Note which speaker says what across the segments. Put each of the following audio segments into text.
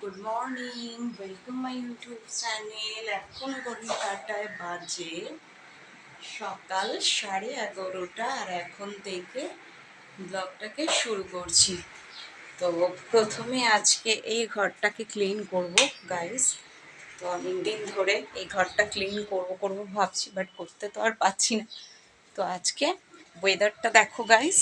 Speaker 1: Good morning welcome my YouTube channel এখন ঘড়িটাটায় বাজে সকাল সাড়ে এগারোটা, আর এখন থেকে ব্লগটাকে শুরু করছি। তো প্রথমে আজকে এই ঘরটাকে ক্লিন করব গাইস তো অনেক দিন ধরে এই ঘরটা ক্লিন করব করব ভাবছি বাট করতে তো আর পাচ্ছি না। তো আজকে ওয়েদারটা দেখো গাইস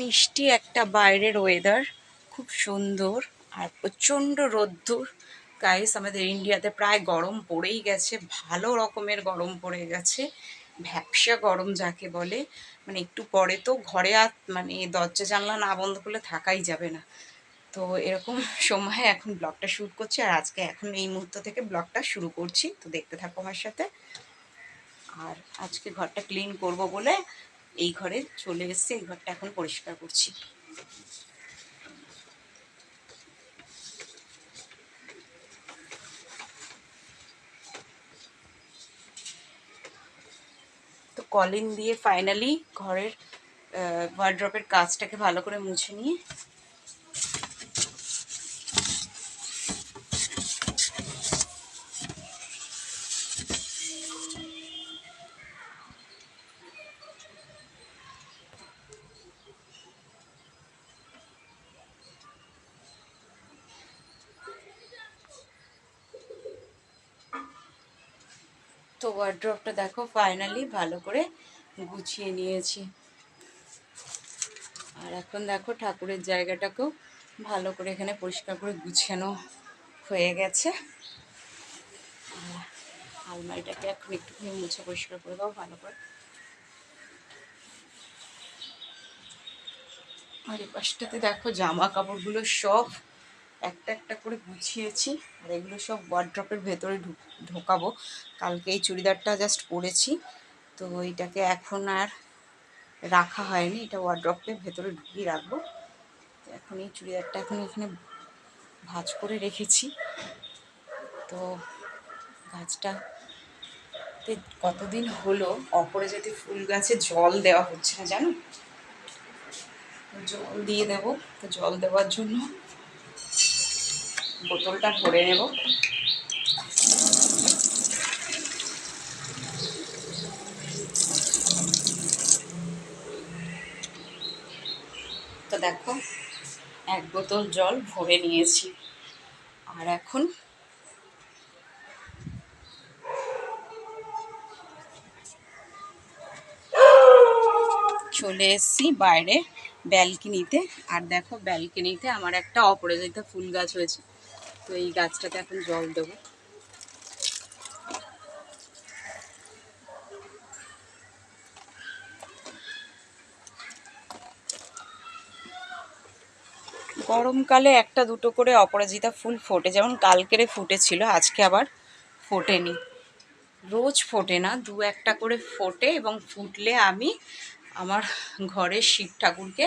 Speaker 1: মিষ্টি একটা বাইরের ওয়েদার খুব সুন্দর আর প্রচণ্ড রোদ্দুর। গাইস আমাদের ইন্ডিয়াতে প্রায় গরম পড়েই গেছে, ভালো রকমের গরম পড়ে গেছে, ভ্যাপসা গরম যাকে বলে। মানে একটু পরে তো ঘরে আর মানে দরজা জানলা না বন্ধ করলে থাকাই যাবে না। তো এরকম সময় এখন ব্লগটা শ্যুট করছি আর আজকে এখন এই মুহূর্ত থেকে ব্লগটা শুরু করছি। তো দেখতে থাকো আমার সাথে। আর আজকে ঘরটা ক্লিন করব বলে এই ঘরে চলে এসছে, এই ঘরটা এখন পরিষ্কার করছি। তো কলিন দিয়ে ফাইনালি ঘরের ওয়ার্ড্রপের কাজটাকে ভালো করে মুছে নিয়ে ওয়ার্ড্রপটা দেখো ফাইনালি ভালো করে গুছিয়ে নিয়েছি। আর এখন দেখো ঠাকুরের জায়গাটাকেও ভালো করে এখানে পরিষ্কার করে গুছানো হয়ে গেছে। আলমারিটাকে এখন একটুখানি মুছে পরিষ্কার করে দাও, ভালো করে। আর এই পাশটাতে দেখো জামা কাপড়গুলো সব একটা একটা করে গুছিয়েছি। আর এগুলো সব ওয়ার্ড্রপের ভেতরে ঢোকাবো। কালকে এই চুড়িদারটা জাস্ট পরেছি। তো এটাকে এখন আর রাখা হয়নি। এটা ওয়ার্ড্রপের ভেতরে ঢুকিয়ে রাখব। এখন এই চুড়িদারটা এখন এখানে ভাজ করে রেখেছি। তো গাছটা কতদিন হলো? অপরে যেতে ফুল গাছে জল দেওয়া হচ্ছে না, জানো? জল দিয়ে দেব। তো জল দেওয়ার জন্য বোতলটা ভরে নেব। তো দেখো, এক বোতল জল ভরে নিয়েছি। আর এখন চলে এসছি বাইরে ব্যালকিনিতে। আর দেখো, ব্যালকিনিতে আমার একটা অপরাজিতা ফুল গাছ হয়েছে। তো এই গাছটাতে এখন জল দেবো। গরমকালে একটা দুটো করে অপরাজিতা ফুল ফোটে, যেমন কালকেরে ফুটেছিল, আজকে আবার ফোটেনি। রোজ ফোটে না, দু একটা করে ফোটে এবং ফুটলে আমি আমার ঘরের শিব ঠাকুরকে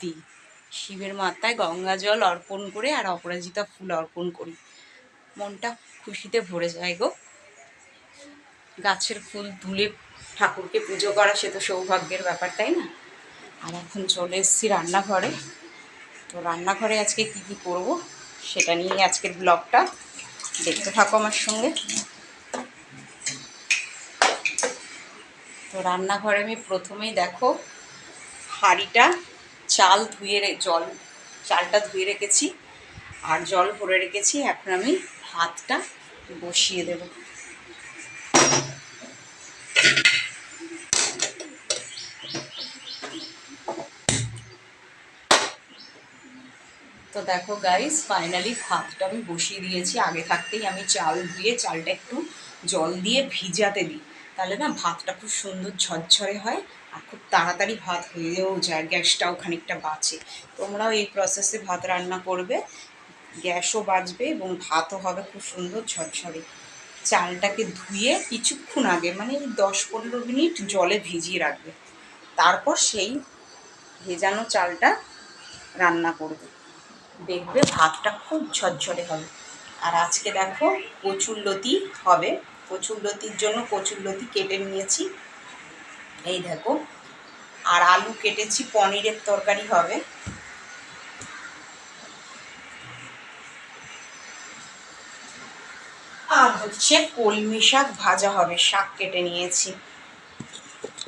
Speaker 1: দিই। শিবের মাথায় গঙ্গা জল অর্পণ করে আর অপরাজিতা ফুল অর্পণ করি। মনটা খুশিতে ভরে যায় গো। গাছের ফুল তুলে ঠাকুরকে পুজো করা সে তো সৌভাগ্যের ব্যাপার, তাই না? আর এখন চলে এসেছি রান্নাঘরে। তো রান্নাঘরে আজকে কি কি করব সেটা নিয়ে আজকের ব্লগটা। দেখতে থাকো আমার সঙ্গে। তো রান্নাঘরে আমি প্রথমেই দেখো, হাঁড়িটা চাল ধুয়ে জল, চালটা ধুয়ে রেখেছি। আর জল ভরে রেখেছি, এখন আমি ভাতটা বসিয়ে দেব। তো দেখো গাইস ফাইনালি ভাতটা আমি বসিয়ে দিয়েছি। আগে থাকতেই আমি চাল ধুয়ে চালটা একটু জল দিয়ে ভিজাতে দিই। তাহলে না ভাতটা খুব সুন্দর ঝরঝরে হয়। আর খুব তাড়াতাড়ি ভাত হয়েও যায়, গ্যাসটাও খানিকটা বাঁচে। তোমরাও এই প্রসেসে ভাত রান্না করবে, গ্যাসও বাঁচবে এবং ভাতও হবে খুব সুন্দর ঝরঝরে। চালটাকে ধুয়ে কিছুক্ষণ আগে মানে দশ পনেরো মিনিট জলে ভিজিয়ে রাখবে। তারপর সেই ভেজানো চালটা রান্না করবে। দেখবে ভাতটা খুব ঝরঝরে হবে। আর আজকে দেখো কচুর লতি হবে। কচুরলতির জন্য কচুরলতি কেটে নিয়েছি। এই দেখো, আর আলু কেটেছি, পনিরের তরকারি হবে। আর হচ্ছে কলমি শাক ভাজা হবে, শাক কেটে নিয়েছি।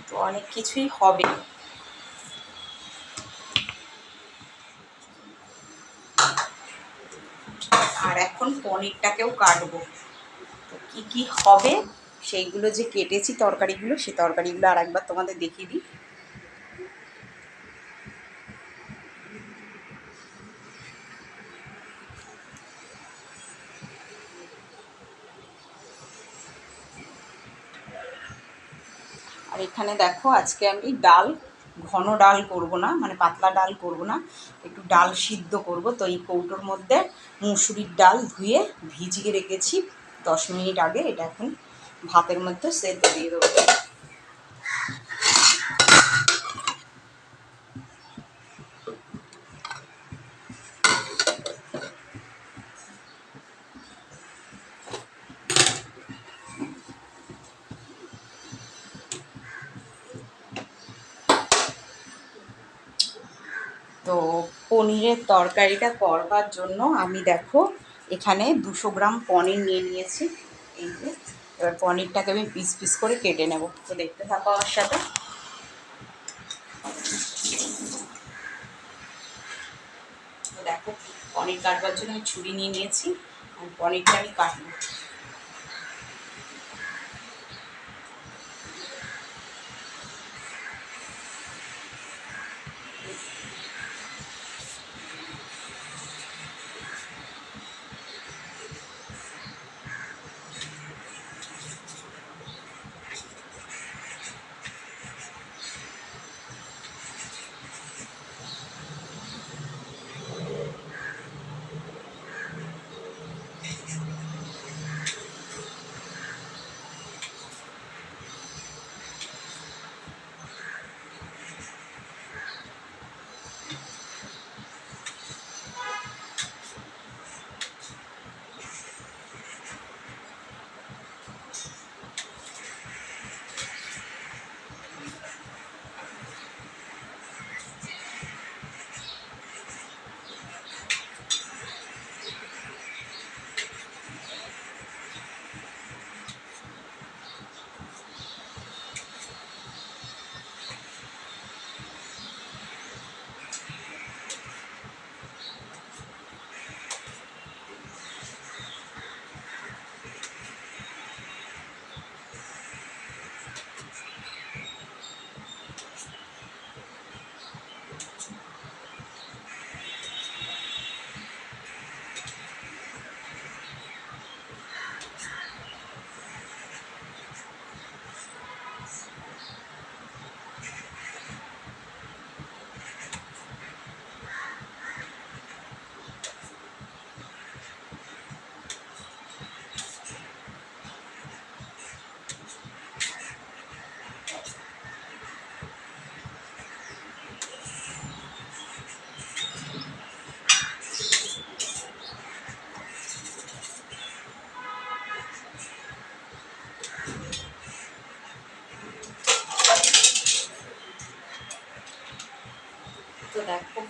Speaker 1: তো অনেক কিছুই হবে। আর এখন পনিরটাকেও কাটবো। তো কি কী হবে? সেইগুলো যে কেটেছি তরকারিগুলো সেই তরকারিগুলো আর একবার তোমাদের দেখিয়ে দিই। আর এখানে দেখো, আজকে আমি ডাল, ঘন ডাল করব না মানে পাতলা ডাল করব না, একটু ডাল সিদ্ধ করব। তো এই কৌটোর মধ্যে মুসুরির ডাল ধুয়ে ভিজিয়ে রেখেছি দশ মিনিট আগে, এটা এখন ভাতের মধ্যে সেদ্ধ দিয়ে দেবো। তো পনিরের তরকারিটা করবার জন্য আমি দেখো, এখানে দুশো গ্রাম পনির নিয়ে নিয়েছি। এই যে। এবার পনিরটাকে আমি পিস পিস করে কেটে নেব। তো দেখতে থাকো আমার সাথে। দেখো, পনির কাটবার জন্য আমি ছুরি নিয়ে নিয়েছি পনিরটা আমি কাটবো।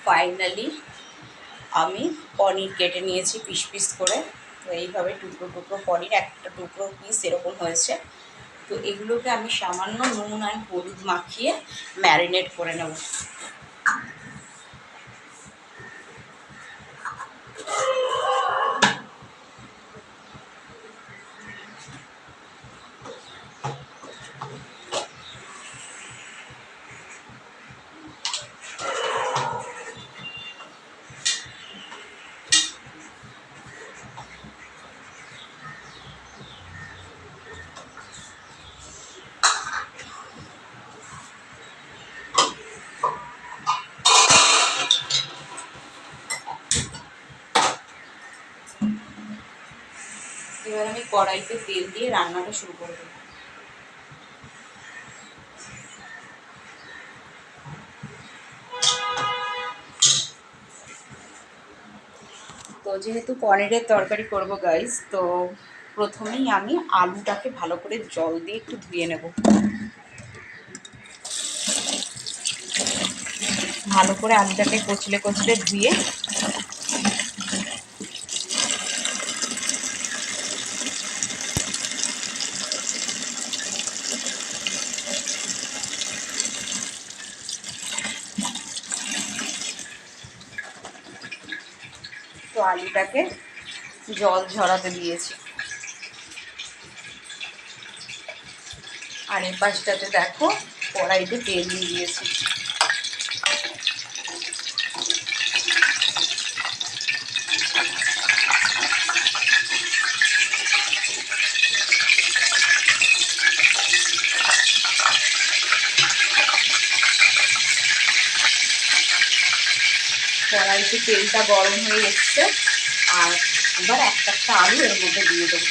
Speaker 1: ফাইনালি আমি পনির কেটে নিয়েছি পিস পিস করে। তো এইভাবে টুকরো টুকরো পনির, একটা টুকরো পিস এরকম হয়েছে। তো এগুলোকে আমি সামান্য নুন আর হলুদ মাখিয়ে ম্যারিনেট করে নেব এবার আমি কড়াইতে তেল দিয়ে রান্নাটা শুরু করে দেবো। তো যেহেতু পনিরের তরকারি করব গাইস তো প্রথমেই আমি আলুটাকে ভালো করে জল দিয়ে একটু ধুয়ে নেব। ভালো করে আলুটাকে কচলে কচলে ধুয়ে আলুটাকে জল ঝরাতে দিয়েছি। আর এ পাশটাতে দেখো কড়াইতে তেল দিয়ে দিয়েছি কড়াইতে তেলটা গরম হয়ে এসছে। আর এবার একটা একটা আলু এর মধ্যে দিয়ে দেবো।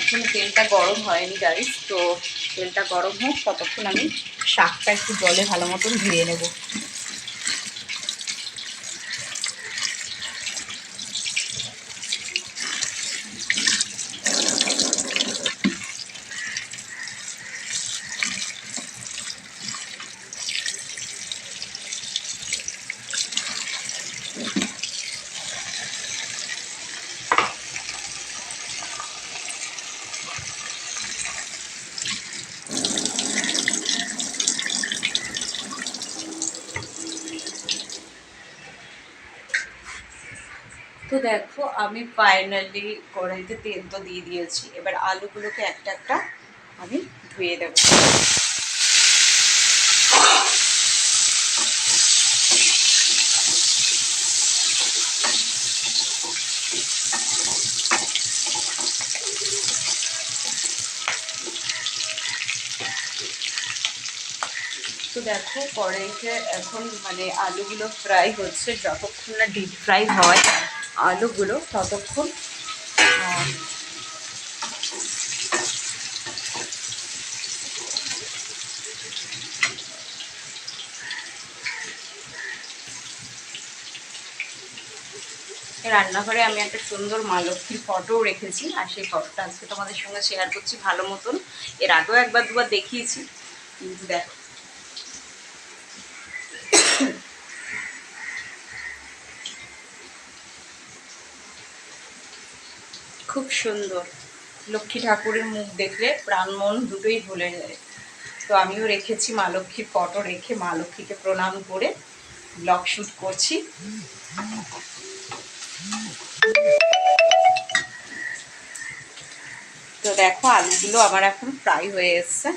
Speaker 1: এখন তেলটা গরম হয়নি গাইস তো তেলটা গরম হোক, ততক্ষণ আমি শাকটা একটু জলে ভালো মতন ধুয়ে নেব তো দেখো আমি ফাইনালি কড়াইতে তেল তো দিয়ে দিয়েছি। এবার আলুগুলোকে একটা একটা আমি ধুয়ে দেবো। তো দেখো, কড়াইতে এখন মানে আলুগুলো ফ্রাই হচ্ছে, যতক্ষণ না ডিপ ফ্রাই হয় আলুগুলো ততক্ষণ রান্নাঘরে আমি একটা সুন্দর মা লক্ষ্মীর ফটো রেখেছি আর সেই ফটোটা আজকে তোমাদের সঙ্গে শেয়ার করছি ভালো মতন। এর আগেও একবার দুবার দেখিয়েছি, কিন্তু দেখো। খুব সুন্দর। লক্ষ্মী ঠাকুরের মুখ দেখলে প্রাণ মন দুটোই ভুলে যায়। তো আমিও রেখেছি মা লক্ষ্মীর ফটো রেখে মা লক্ষ্মীকে প্রণাম করে ব্লগ শ্যুট করছি। তো দেখো আলুগুলো আমার এখন ফ্রাই হয়ে এসছে।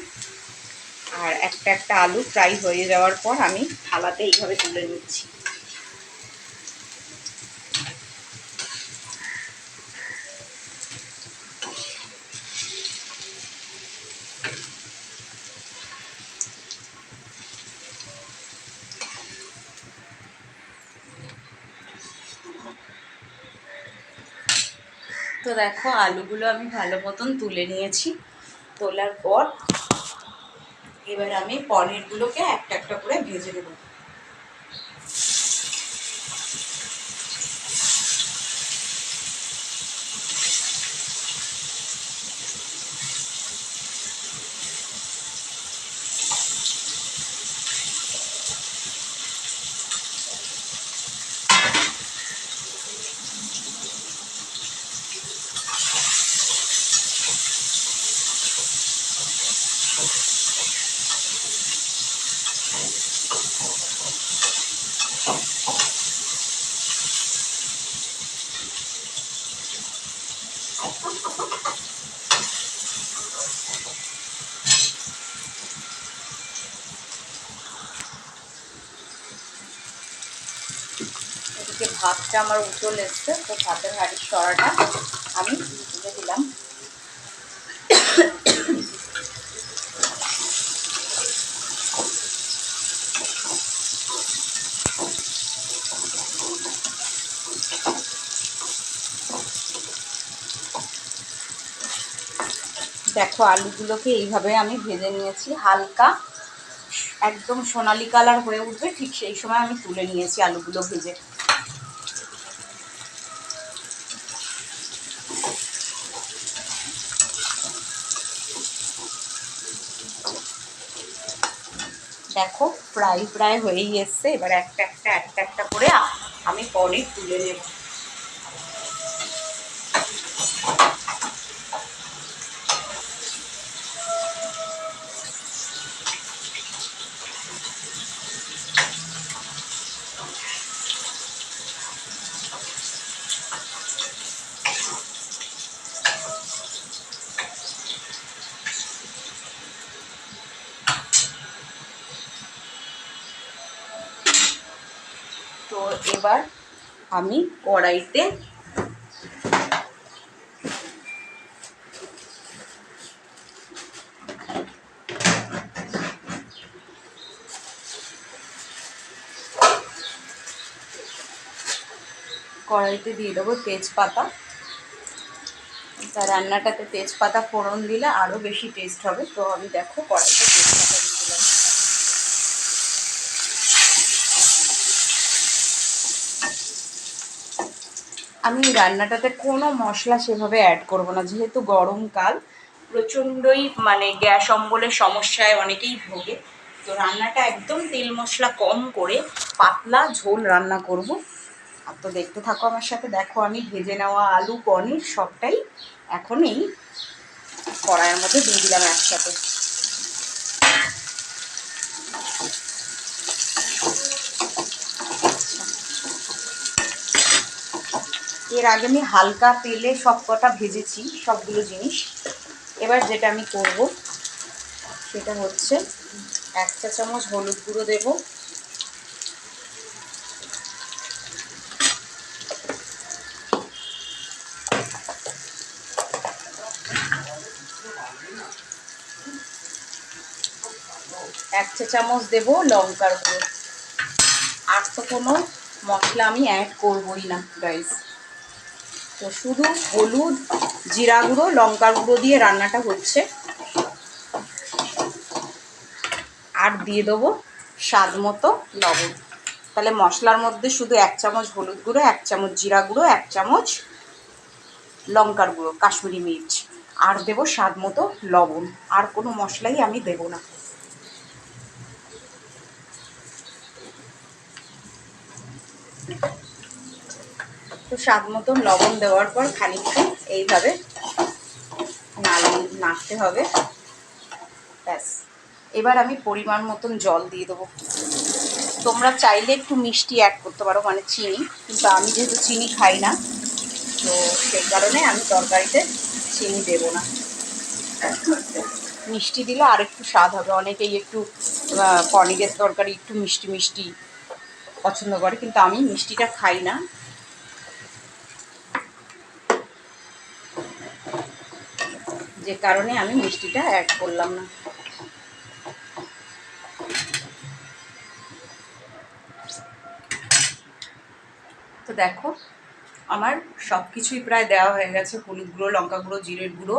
Speaker 1: আর একটা একটা আলু ফ্রাই হয়ে যাওয়ার পর আমি থালাতে এইভাবে তুলে নিচ্ছি। দেখো, আলুগুলো আমি ভালো মতন তুলে নিয়েছি তোলার পর। এবার আমি পনিরগুলোকে একটা একটা করে ভেজে নেব। ভাতটা আমার উতল এসছে, তো ভাতের হাড়ির সরাটা আমি তুলে দিলাম। দেখো, আলুগুলোকে এইভাবে আমি ভেজে নিয়েছি, হালকা, একদম সোনালি কালার হয়ে উঠবে, ঠিক সেই সময় আমি তুলে নিয়েছি আলুগুলো ভেজে। দেখো, প্রায় প্রায় হয়েই এসছে। এবার একটা একটা একটা একটা করে আমি পনির তুলে নেব। তো এবার আমি কড়াইতে কড়াইতে দিয়ে দেবো তেজপাতা। তা রান্নাটাতে তেজপাতা ফোড়ন দিলে আরও বেশি টেস্ট হবে। তো আমি দেখো কড়াইতে তেজপাতা দিয়ে দিলাম আমি রান্নাটাতে কোনো মশলা সেভাবে অ্যাড করব না। যেহেতু গরমকাল, প্রচণ্ডই মানে গ্যাস অম্বলের সমস্যায় অনেকেই ভোগে। তো রান্নাটা একদম তেল মশলা কম করে পাতলা ঝোল রান্না করব। আর তো দেখতে থাকো আমার সাথে, দেখো আমি ভেজে নেওয়া আলু, পনির, সবটাই এখন এই কড়াইয়ের মধ্যে দিয়ে দিলাম একসাথে। এর আগে আমি হালকা তেলে সব কটা ভেজেছি, সবগুলো জিনিস। এবার যেটা আমি করব, সেটা হচ্ছে এক চা চামচ হলুদ গুঁড়ো দেব। এক চা চামচ দেব লঙ্কার গুঁড়ো। আর তো কোনো মশলা আমি অ্যাড করবই না গাইস তো শুধু হলুদ, জিরা গুঁড়ো, লঙ্কার গুঁড়ো দিয়ে রান্নাটা হচ্ছে। আর দিয়ে দেবো স্বাদ মতো লবণ। তাহলে মশলার মধ্যে শুধু এক চামচ হলুদ গুঁড়ো, এক চামচ জিরা গুঁড়ো, এক চামচ লঙ্কার গুঁড়ো, কাশ্মীরি মির্চ। আর দেবো স্বাদ মতো লবণ। আর কোনো মশলাই আমি দেবো না। তো স্বাদ মতন লবণ দেওয়ার পর খানিকটা এইভাবে নাড়তে হবে। ব্যাস। এবার আমি পরিমাণ মতন জল দিয়ে দেবো। তোমরা চাইলে একটু মিষ্টি অ্যাড করতে পারো মানে চিনি। কিন্তু আমি যেহেতু চিনি খাই না, তো সেই কারণে আমি তরকারিতে চিনি দেবো না। মিষ্টি দিলে আর একটু স্বাদ হবে। অনেকেই একটু পনিরের তরকারি একটু মিষ্টি মিষ্টি পছন্দ করে, কিন্তু আমি মিষ্টিটা খাই না। যে কারণে আমি মিষ্টিটা অ্যাড করলাম না। তো দেখো, আমার সব কিছুই প্রায় দেওয়া হয়ে গেছে। হলুদ গুঁড়ো, লঙ্কা গুঁড়ো, জিরের গুঁড়ো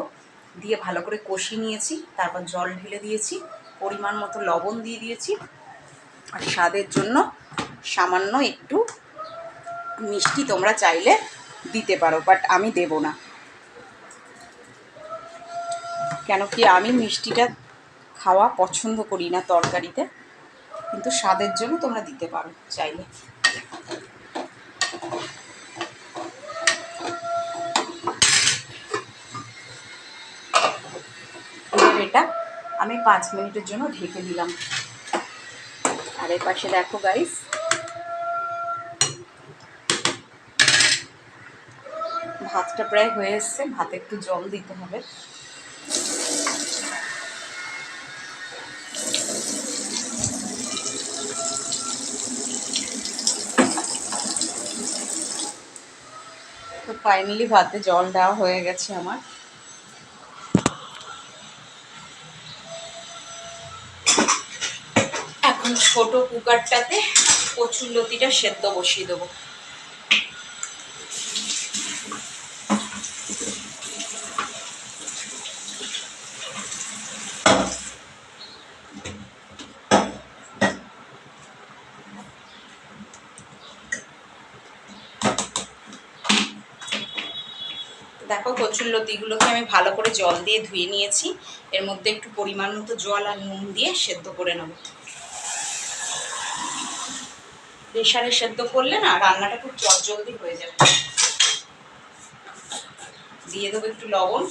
Speaker 1: দিয়ে ভালো করে কষিয়ে নিয়েছি। তারপর জল ঢেলে দিয়েছি, পরিমাণ মতো লবণ দিয়ে দিয়েছি। আর স্বাদের জন্য সামান্য একটু মিষ্টি তোমরা চাইলে দিতে পারো বাট আমি দেব না। কেন কি আমি মিষ্টিটা খাওয়া পছন্দ করি না তরকারিতে, কিন্তু স্বাদের জন্য তোমরা দিতে পারো চাইলে। এটা আমি পাঁচ মিনিটের জন্য ঢেকে দিলাম। আর এর পাশে দেখো গাইস ভাতটা প্রায় হয়ে এসছে, ভাতে একটু জল দিতে হবে। ফাইনালি ভাতে জল দেওয়া হয়ে গেছে আমার। এখন ছোট কুকারটাতে কচুর লতিটা সেদ্ধ বসিয়ে দেবো দেখো কচুর আমি ভালো করে জল দিয়ে ধুয়ে নিয়েছি। এর মধ্যে একটু পরিমাণ মতো জল আর নুন দিয়ে সেদ্ধ করে নেব। প্রেশারে সেদ্ধ করলে না রান্নাটা খুব জলদি হয়ে যাবে। দিয়ে দেবো একটু লবণ।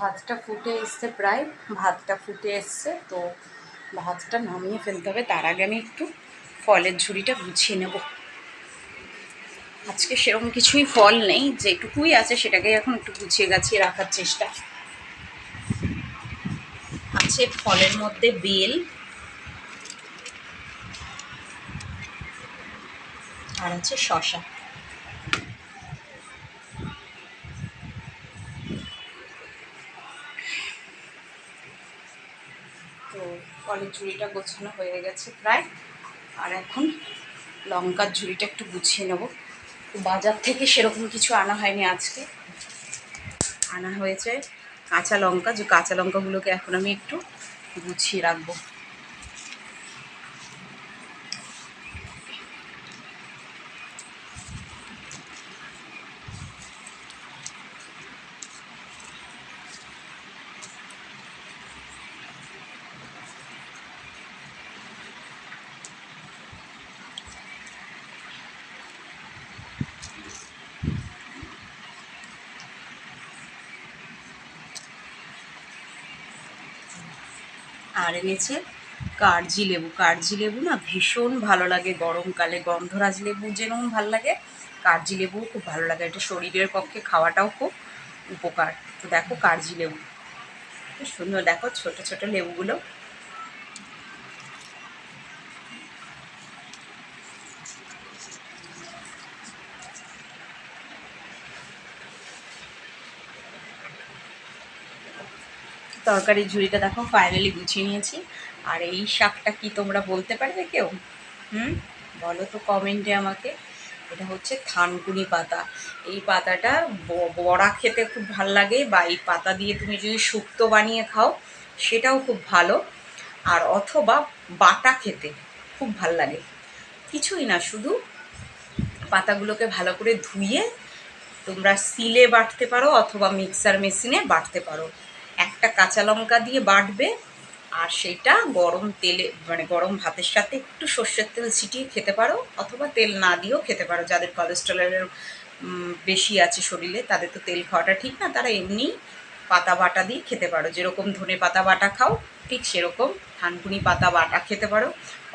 Speaker 1: ভাতটা ফুটে এসছে প্রায়, ভাতটা ফুটে এসছে, তো ভাতটা নামিয়ে ফেলতে হবে। তার আগে আমি একটু ফলের ঝুড়িটা গুছিয়ে নেব। আজকে সেরকম কিছুই ফল নেই, যেটুকুই আছে সেটাকে এখন একটু গুছিয়ে গাছিয়ে রাখার চেষ্টা। আছে ফলের মধ্যে বেল। আর আছে শশা তো ফলের ঝুড়িটা গোছানো হয়ে গেছে প্রায়। আর এখন লঙ্কার ঝুড়িটা একটু গুছিয়ে নেব। বাজার থেকে সেরকম কিছু আনা হয়নি আজকে। আনা হয়েছে কাঁচা লঙ্কা। যে কাঁচা লঙ্কাগুলোকে এখন আমি একটু গুছিয়ে রাখব। এনেছে কার্জি লেবু। কার্জি লেবু না ভীষণ ভালো লাগে গরমকালে। গন্ধরাজ লেবু যেরকম ভালো লাগে, কার্জি লেবুও খুব ভালো লাগে। এটা শরীরের পক্ষে খাওয়াটাও খুব উপকার। তো দেখো কার্জি লেবু। সুন্দর। দেখো ছোট ছোট লেবুগুলো তরকারির ঝুড়িটা দেখো ফাইনালি গুছিয়ে নিয়েছি। আর এই শাকটা কি তোমরা বলতে পারবে কেউ? হুম? বলো তো কমেন্টে আমাকে। এটা হচ্ছে থানকুনি পাতা। এই পাতাটা বড়া খেতে খুব ভালো লাগে বা এই পাতা দিয়ে তুমি যদি শুক্তো বানিয়ে খাও, সেটাও খুব ভালো। আর অথবা বাটা খেতে খুব ভালো লাগে। কিছুই না, শুধু পাতাগুলোকে ভালো করে ধুয়ে তোমরা সিলে বাটতে পারো অথবা মিক্সার মেশিনে বাটতে পারো। একটা কাঁচা লঙ্কা দিয়ে বাটবে আর সেইটা গরম তেলে মানে গরম ভাতের সাথে একটু সর্ষের তেল ছিটিয়ে খেতে পারো অথবা তেল না দিয়েও খেতে পারো। যাদের কোলেস্ট্রলের বেশি আছে শরীরে, তাদের তো তেল খাওয়াটা ঠিক না, তারা এমনি পাতা বাটা দিয়ে খেতে পারো। যেরকম ধনে পাতা বাটা খাও, ঠিক সেরকম থানকুনি পাতা বাটা খেতে পারো।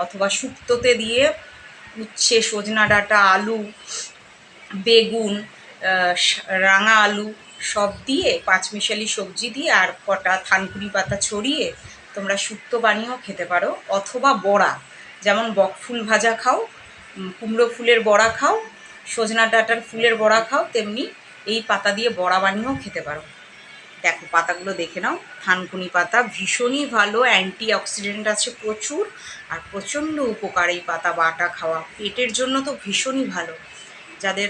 Speaker 1: অথবা শুক্তোতে দিয়ে উচ্ছে, সজনা ডাঁটা, আলু, বেগুন রাঙা আলু সব দিয়ে, পাঁচমিশালি সবজি দিয়ে আর কটা থানকুনি পাতা ছড়িয়ে তোমরা শুক্তো বানিয়েও খেতে পারো, অথবা বড়া। যেমন বকফুল ভাজা খাও কুমড়ো ফুলের বড়া খাও, সজনা ডাঁটার ফুলের বড়া খাও, তেমনি এই পাতা দিয়ে বড়া বানিয়েও খেতে পারো। দেখো, পাতাগুলো দেখে নাও। থানকুনি পাতা ভীষণই ভালো অ্যান্টি অক্সিডেন্ট আছে প্রচুর, আর প্রচণ্ড উপকার এই পাতা বাটা খাওয়া। পেটের জন্য তো ভীষণই ভালো। যাদের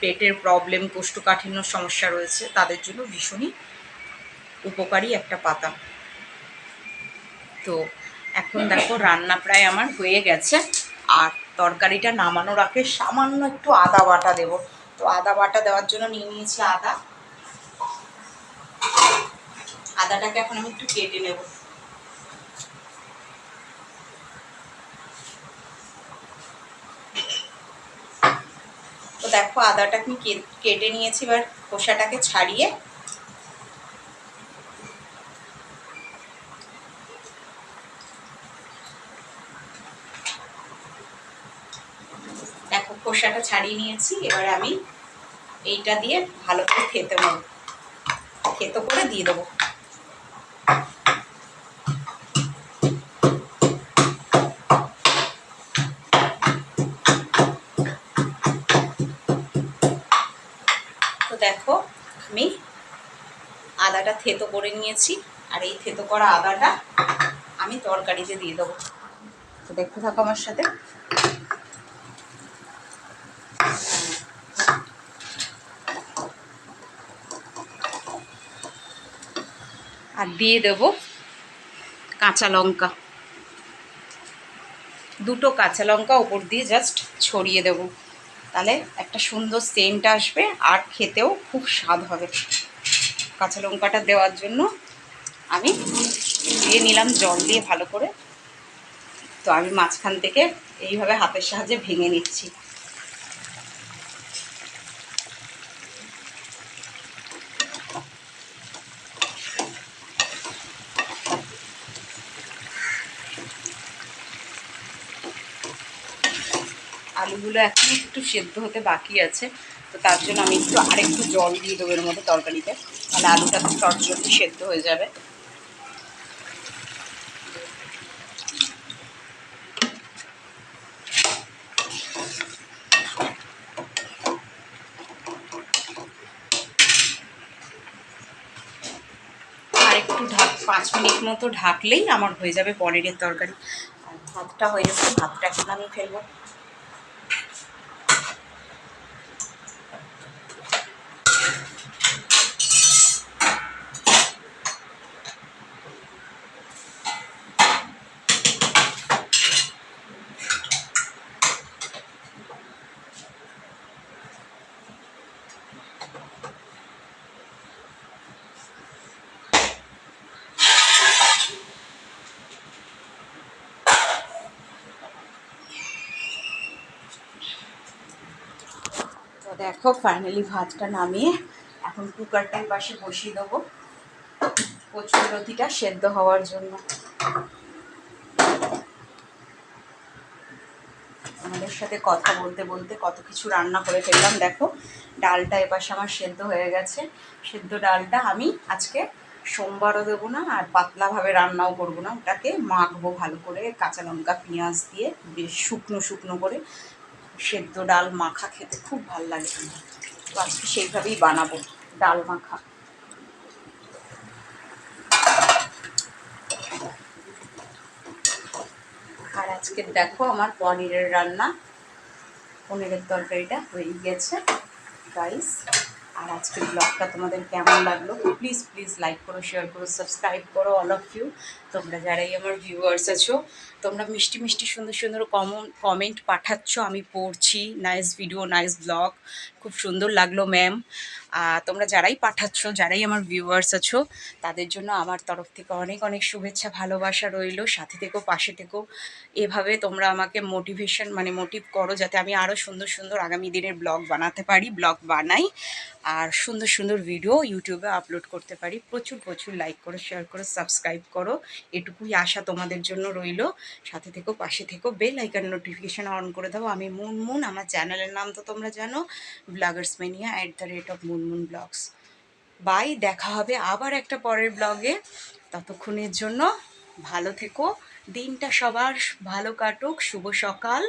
Speaker 1: পেটের প্রবলেম কোষ্ঠকাঠিন্য সমস্যা রয়েছে, তাদের জন্য ভীষণই উপকারী একটা পাতা। তো এখন দেখো, রান্না প্রায় আমার হয়ে গেছে। আর তরকারিটা নামানোর আগে সামান্য একটু আদা বাটা দেবো। তো আদা বাটা দেওয়ার জন্য নিয়ে নিয়েছি আদা। আদাটাকে এখন আমি একটু কেটে নেব তো দেখো, আদাটা আমি কেটে নিয়েছি এবার খোসাটাকে ছাড়িয়ে। দেখো, খোসাটা ছাড়িয়ে নিয়েছি, এবার আমি এইটা দিয়ে ভালো করে খেতে নেব। খেতো করে দিয়ে দেবো। থেতো করে নিয়েছি। আর এই থেতো করা আদাটা আমি তরকারিতে দিয়ে দেবো। তো দেখতে থাকো আমার সাথে। আর দিয়ে দেবো কাঁচা লঙ্কা। দুটো কাঁচা লঙ্কা ওপর দিয়ে জাস্ট ছড়িয়ে দেবো। তাহলে একটা সুন্দর সেন্ট আসবে আর খেতেও খুব স্বাদ হবে। কাঁচা লঙ্কাটা দেওয়ার জন্য আমি দিয়ে নিলাম জল দিয়ে ভালো করে। তো আমি মাঝখান থেকে এইভাবে হাতের সাহায্যে ভেঙে নিচ্ছি। আলুগুলো এখন একটু সেদ্ধ হতে বাকি আছে। তো তার জন্য আমি একটু আরেকটু জল দিয়ে দেবো এর মধ্যে তরকারিতে। তাহলে আলুটা চটজলদি সেদ্ধ হয়ে যাবে। পাঁচ মিনিট মতো ঢাকলেই আমার হয়ে যাবে পনিরের তরকারি। আর ভাতটা হয়ে গেছে, ভাতটা এখন আমি ফেলব তো দেখো ফাইনালি ভাতটা নামিয়ে এখন কুকারটার পাশে বসিয়ে দেবো। কচুর লতিটা সেদ্ধ হওয়ার জন্য। আমাদের সাথে কথা বলতে বলতে কত কিছু রান্না করে ফেললাম, দেখো। ডালটা এপাশে আমার সেদ্ধ হয়ে গেছে। সেদ্ধ ডালটা আমি আজকে সোমবারও দেবো না, আর পাতলাভাবে রান্নাও করব না। ওটাকে মাখবো ভালো করে কাঁচা লঙ্কা, পেঁয়াজ দিয়ে, বেশ শুকনো শুকনো করে। সেদ্ধ ডাল মাখা খেতে খুব ভালো লাগে তো আজকে সেইভাবেই বানাবো ডাল মাখা। আর আজকে দেখো আমার পনিরের রান্না। পনিরের তরকারিটা হয়ে গেছে গাইস আর আজকের ব্লগটা তোমাদের কেমন লাগল প্লিজ প্লিজ লাইক করো শেয়ার করো সাবস্ক্রাইব করো অল অফ ইউ তোমরা যারাই আমার ভিউয়ার্স আছো তোমরা মিষ্টি মিষ্টি সুন্দর সুন্দর কমন কমেন্ট পাঠাচ্ছ, আমি পড়ছি। নাইস ভিডিও নাইস ব্লগ খুব সুন্দর লাগল ম্যাম তোমরা যারাই পাঠাচ্ছ, যারাই আমার ভিউয়ার্স আছো, তাদের জন্য আমার তরফ থেকে অনেক অনেক শুভেচ্ছা, ভালোবাসা রইল। সাথে থেকেও পাশে থেকেও এভাবে তোমরা আমাকে মোটিভেশন মানে মোটিভ করো যাতে আমি আরও সুন্দর সুন্দর আগামী দিনের ব্লগ বানাতে পারি ব্লগ বানাই। আর সুন্দর সুন্দর ভিডিও ইউটিউবে আপলোড করতে পারি। প্রচুর প্রচুর লাইক করো শেয়ার করো সাবস্ক্রাইব করো। এটুকুই আশা তোমাদের জন্য রইল। সাথে থেকেও পাশে থেকেও বেল আইকন নোটিফিকেশান অন করে দাও। আমি মুন মুন আমার চ্যানেলের নাম তো তোমরা জানো bloggers mania at the rate of Moon Moon blogs. Bye, দেখা হবে আবার একটা পরের ব্লগে। ততক্ষণের জন্য ভালো থেকো, দিনটা সবার ভালো কাটুক, শুভ সকাল।